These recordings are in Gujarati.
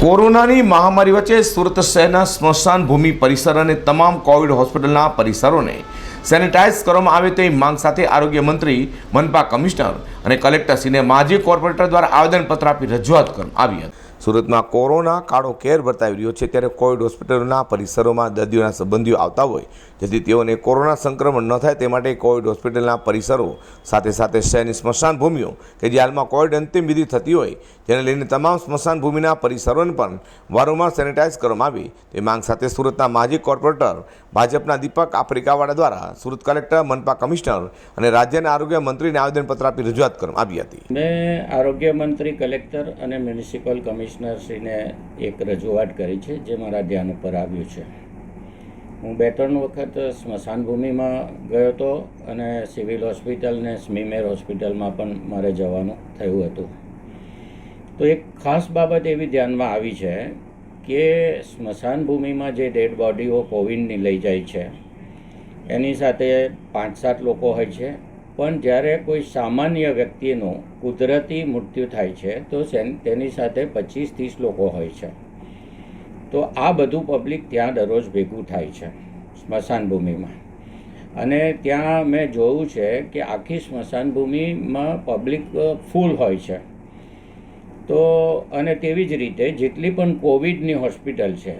કોરોનાની મહામારી વચ્ચે સુરત શહેરના સ્મશાન ભૂમિ પરિસર અને તમામ કોવિડ હોસ્પિટલના પરિસરોને સેનિટાઈઝ કરવામાં આવે તેવી માંગ સાથે આરોગ્ય મંત્રી, મનપા કમિશનર અને કલેક્ટરશ્રીને માજી કોર્પોરેટર દ્વારા આવેદનપત્ર આપી રજૂઆત કરવામાં આવી હતી. સુરતમાં કોરોના કાળો કેર વર્તાવી રહ્યો છે ત્યારે કોવિડ હોસ્પિટલોના પરિસરોમાં દર્દીઓના સંબંધીઓ આવતા હોય, જેથી તેઓને કોરોના સંક્રમણ ન થાય તે માટે કોવિડ હોસ્પિટલના પરિસરો સાથે સાથે શહેરની સ્મશાન ભૂમિઓ કે જે હાલમાં કોવિડ અંતિમ વિધિ થતી હોય, જેને લઈને તમામ સ્મશાન ભૂમિના પરિસરોને પણ વારંવાર સેનિટાઇઝ કરવામાં આવી. તે માંગ સાથે સુરતના માજી કોર્પોરેટર, ભાજપના દીપક આફ્રિકાવાળા દ્વારા સુરત કલેક્ટર, મનપા કમિશનર અને રાજ્યના આરોગ્ય મંત્રીને આવેદનપત્ર આપી રજૂઆત કરવામાં આવી હતી. મેં આરોગ્ય મંત્રી, કલેક્ટર અને મ્યુનિસિપલ કમિશનરશ્રીને એક રજૂઆત કરી છે જે મારા ધ્યાન ઉપર આવ્યું છે. હું બે ત્રણ વખત સ્મશાન ભૂમિમાં ગયો હતો અને સિવિલ હોસ્પિટલ ને સ્મીમેર હોસ્પિટલમાં પણ મારે જવાનું થયું હતું. તો એક ખાસ બાબત એવી ધ્યાનમાં આવી છે કે સ્મશાન ભૂમિમાં જે ડેડ બોડીઓ કોવિડની લઈ જાય છે, એની સાથે પાંચ સાત લોકો હોય છે પણ જ્યારે કોઈ સામાન્ય વ્યક્તિનું કુદરતી મૃત્યુ થાય છે, તો તેની સાથે પચીસ ત્રીસ લોકો હોય છે. તો આ બધું પબ્લિક ત્યાં દરરોજ ભેગું થાય છે સ્મશાન ભૂમિમાં અને ત્યાં મેં જોયું છે કે આખી સ્મશાન ભૂમિમાં પબ્લિક ફૂલ હોય છે. તો, અને તેવી જ રીતે જેટલી પણ કોવિડની હોસ્પિટલ છે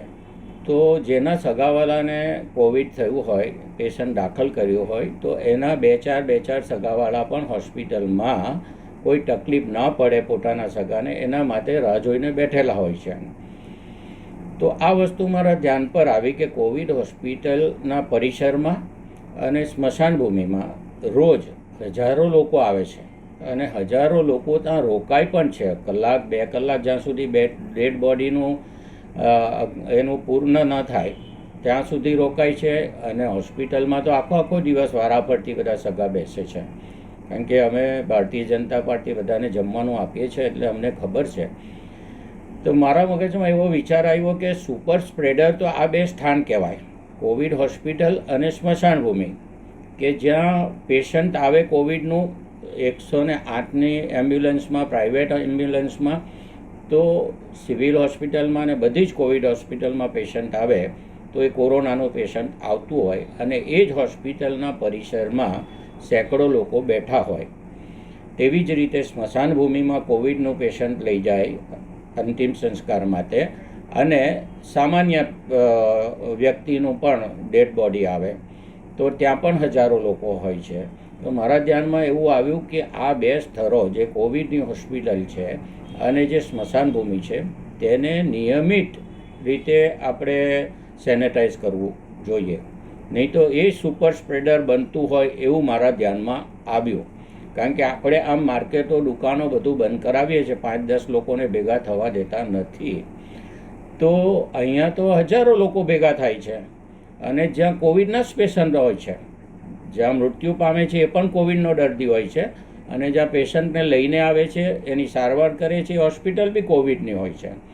તો જેના સગાવાળાને કોવિડ થયું હોય પેશન્ટ દાખલ કર્યું હોય, તો એના બે ચાર બે ચાર સગાવાળા પણ હોસ્પિટલમાં કોઈ તકલીફ ન પડે પોતાના સગાને, એના માટે રાહ જોઈને બેઠેલા હોય છે તો આ વસ્તુ મારા ધ્યાન પર આવી કે કોવિડ હોસ્પિટલના પરિસરમાં અને સ્મશાન ભૂમિમાં રોજ હજારો લોકો આવે છે અને હજારો લોકો ત્યાં રોકાય પણ છે. કલાક, બે કલાક જ્યાં સુધી બે ડેડ બોડીનું એનું પૂર્ણ ન થાય, ત્યાં સુધી રોકાય છે અને હોસ્પિટલમાં તો આખો આખો દિવસ વારાફરતી બધા સગા બેસે છે. કારણ કે અમે ભારતીય જનતા પાર્ટી બધાને જમવાનું આપીએ છીએ એટલે અમને ખબર છે. તો મારા મગજમાં એવો વિચાર આવ્યો કે સુપર સ્પ્રેડર તો આ બે સ્થાન કહેવાય, કોવિડ હોસ્પિટલ અને સ્મશાન ભૂમિ કે જ્યાં પેશન્ટ આવે કોવિડનું એકસો ને આઠની એમ્બ્યુલન્સમાં, પ્રાઇવેટ એમ્બ્યુલન્સમાં તો સિવિલ હોસ્પિટલમાં ને બધી જ કોવિડ હોસ્પિટલમાં પેશન્ટ આવે તો એ કોરોનાનું પેશન્ટ આવતું હોય અને એ જ હોસ્પિટલના પરિસરમાં સેંકડો લોકો બેઠા હોય. તેવી જ રીતે સ્મશાન ભૂમિમાં કોવિડનું પેશન્ટ લઈ જાય અંતિમ સંસ્કાર માટે અને સામાન્ય વ્યક્તિનું પણ ડેડ બોડી આવે. તો ત્યાં પણ હજારો લોકો હોય છે. તો મારા ધ્યાનમાં એવું આવ્યું કે આ બે સ્થળો જે કોવિડની હોસ્પિટલ છે અને જે સ્મશાન ભૂમિ છે, તેને નિયમિત રીતે આપણે સેનેટાઈઝ કરવું જોઈએ. નહીં તો એ સુપર સ્પ્રેડર બનતું હોય એવું મારા ધ્યાનમાં આવ્યું. કારણ કે આપણે આમ માર્કેટો, દુકાનો બધું બંધ કરાવીએ છીએ, પાંચ દસ લોકોને ભેગા થવા દેતા નથી. તો અહીંયા તો હજારો લોકો ભેગા થાય છે અને જ્યાં કોવિડના જ પેશન્ટ હોય છે જ્યાં મૃત્યુ પામે છે એ પણ કોવિડનો દર્દી હોય છે. અને જ્યાં પેશન્ટને લઈને આવે છે, એની સારવાર કરે છે, એ હોસ્પિટલ બી કોવિડની હોય છે.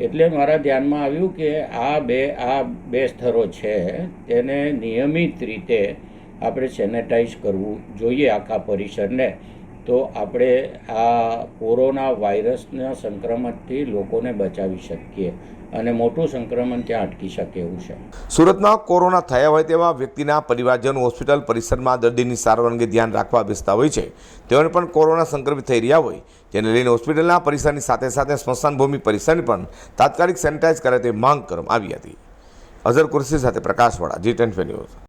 એટલે મારા ધ્યાનમાં આવ્યું કે આ બે આ બે સ્થળો છે, તેને નિયમિત રીતે આપણે સેનેટાઈઝ કરવું જોઈએ આખા પરિસરને. તો આપણે આ કોરોના વાયરસના સંક્રમણથી લોકોને બચાવી શકીએ અને મોટું સંક્રમણ ત્યાં અટકી શકે એવું છે. સુરતમાં કોરોના થયા હોય તેવા વ્યક્તિના પરિવારજન હોસ્પિટલ પરિસરમાં દર્દીની સારવાર અંગે ધ્યાન રાખવા બેસતા હોય છે. તેઓને પણ કોરોના સંક્રમિત થઈ રહ્યા હોય, જેને લઈને હોસ્પિટલના પરિસરની સાથે સાથે સ્મશાનભૂમિ પરિસરને પણ તાત્કાલિક સેનિટાઈઝ કરે તેવી માંગ કરવામાં આવી હતી. અઝર કુરશી સાથે પ્રકાશવાળા જી ટેન ન્યૂઝ.